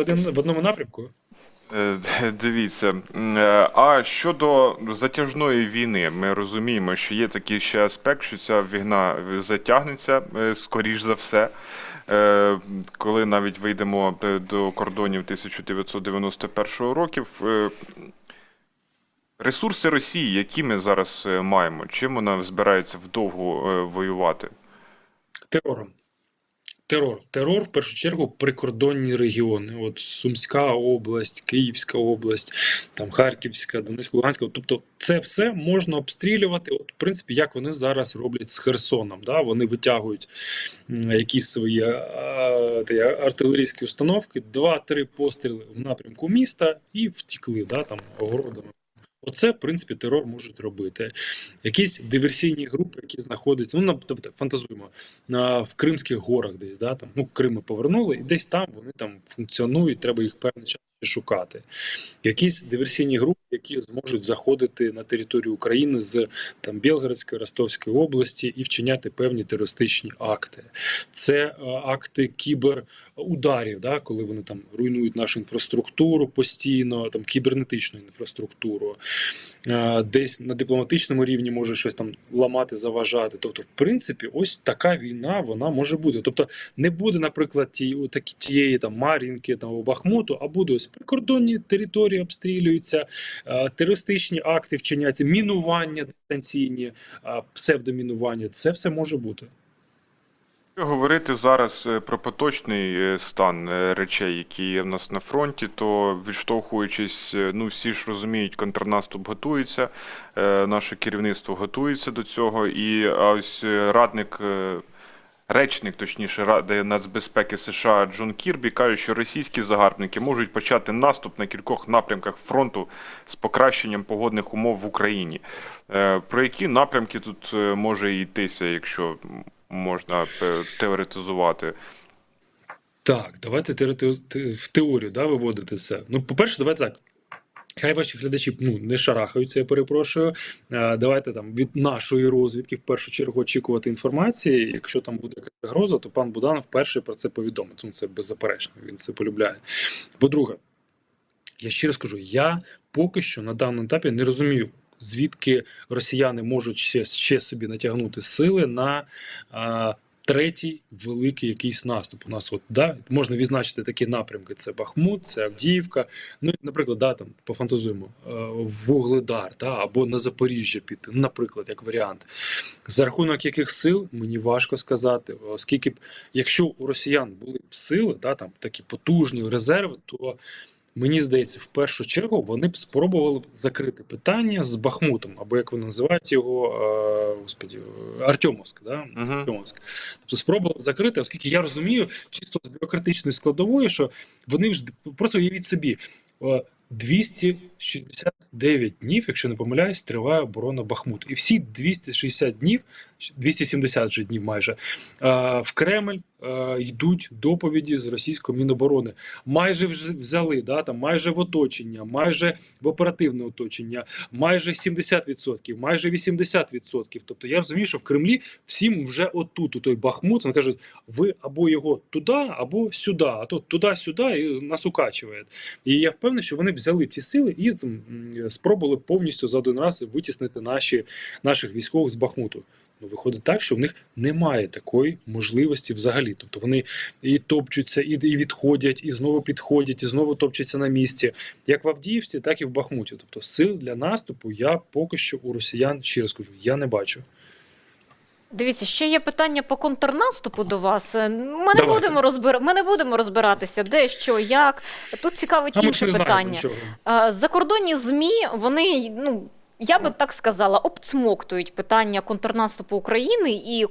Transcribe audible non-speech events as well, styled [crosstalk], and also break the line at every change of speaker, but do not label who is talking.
один в одному напрямку.
Е, [laughs] Дивіться, е, а щодо затяжної війни, ми розуміємо, що є такий ще аспект, що ця війна затягнеться, е, скоріш за все. Коли навіть вийдемо до кордонів 1991 років, ресурси Росії, які ми зараз маємо, чим вона збирається вдовго воювати?
Терором. Терор. Терор, в першу чергу, прикордонні регіони. От Сумська область, Київська область, там Харківська, Донецька, Луганська. Тобто, це все можна обстрілювати. От, в принципі, як вони зараз роблять з Херсоном. Да? Вони витягують якісь свої а, та, артилерійські установки, два-три постріли в напрямку міста і втікли, да, там огородами. Оце, в принципі, терор можуть робити. Якісь диверсійні групи, які знаходяться, ну, на, тобто, фантазуємо, на, в Кримських горах десь, да, там, ну, Крими повернули, і десь там вони там функціонують, треба їх певний час шукати. Якісь диверсійні групи, які зможуть заходити на територію України з там, Білгородської, Ростовської області і вчиняти певні терористичні акти. Це е, акти кіберударів, да, коли вони там руйнують нашу інфраструктуру постійно, там кібернетичну інфраструктуру. Е, Десь на дипломатичному рівні може щось там ламати, заважати. Тобто, в принципі, ось така війна вона може бути. Тобто, не буде, наприклад, ті, такі, тієї там Мар'їнки там, Бахмуту, а буде ось прикордонні території обстрілюються, терористичні акти вчиняються, мінування дистанційні, е, псевдомінування. Це все може бути.
Говорити зараз е, про поточний е, стан е, речей, які є в нас на фронті, то відштовхуючись, е, ну всі ж розуміють, контрнаступ готується, е, наше керівництво готується до цього, і ось е, радник. Речник, точніше, Ради нацбезпеки США Джон Кірбі каже, що російські загарбники можуть почати наступ на кількох напрямках фронту з покращенням погодних умов в Україні. Е, Про які напрямки тут е, може йтися, якщо можна е, теоретизувати?
Так, давайте в теорію да, виводити це. Ну, по-перше, давайте так. Хай ваші глядачі ну, не шарахаються, я перепрошую. Е, Давайте там від нашої розвідки в першу чергу очікувати інформації. Якщо там буде якась загроза, то пан Буданов перший про це повідомить. Тому це беззаперечно, він це полюбляє. По-друге, я ще раз кажу, я поки що на даному етапі не розумію, звідки росіяни можуть ще, ще собі натягнути сили на а, третій великий якийсь наступ. У нас от да, можна відзначити такі напрямки: це Бахмут, це Авдіївка. Ну, наприклад, да, там пофантазуємо е, Вугледар, да, або на Запоріжжя піти, наприклад, як варіант. За рахунок яких сил мені важко сказати, оскільки б, якщо у росіян були б сили, да, там такі потужні резерви, то Мені здається, в першу чергу вони б спробували б закрити питання з Бахмутом, або як вони називають його, е, господі, е, Артемовськ. Да?
Мгм.
Артемовськ. Тобто спробували закрити, оскільки я розумію, чисто з бюрократичної складової, що вони ж просто уявіть собі. е, 269 днів, якщо не помиляюсь, триває оборона Бахмуту. І всі 260 днів, 270 вже днів майже, е, в Кремль е, йдуть доповіді з російської міноборони. Майже взяли, да, там, майже в оточення, майже в оперативне оточення, майже 70%, майже 80%. Тобто я розумію, що в Кремлі всім вже отут, у той Бахмут, вони кажуть, ви або його туди, або сюди, а то туди-сюди і нас укачує. І я впевнений, що вони взяли ці сили і спробували повністю за один раз витіснити наші, наших військових з Бахмуту. Ну, виходить так, що в них немає такої можливості взагалі. Тобто вони і топчуться, і, і відходять, і знову підходять, і знову топчуться на місці, як в Авдіївці, так і в Бахмуті. Тобто сил для наступу я поки що у росіян, ще раз кажу, я не бачу.
Дивіться, ще є питання по контрнаступу до вас. Е, Ми не
Давайте.
будемо розбир... Ми не будемо розбиратися, де що, як. Тут цікавить
А
інше питання. Е, Закордонні змі вони ну. Я би так сказала, обцмоктують питання контрнаступу України і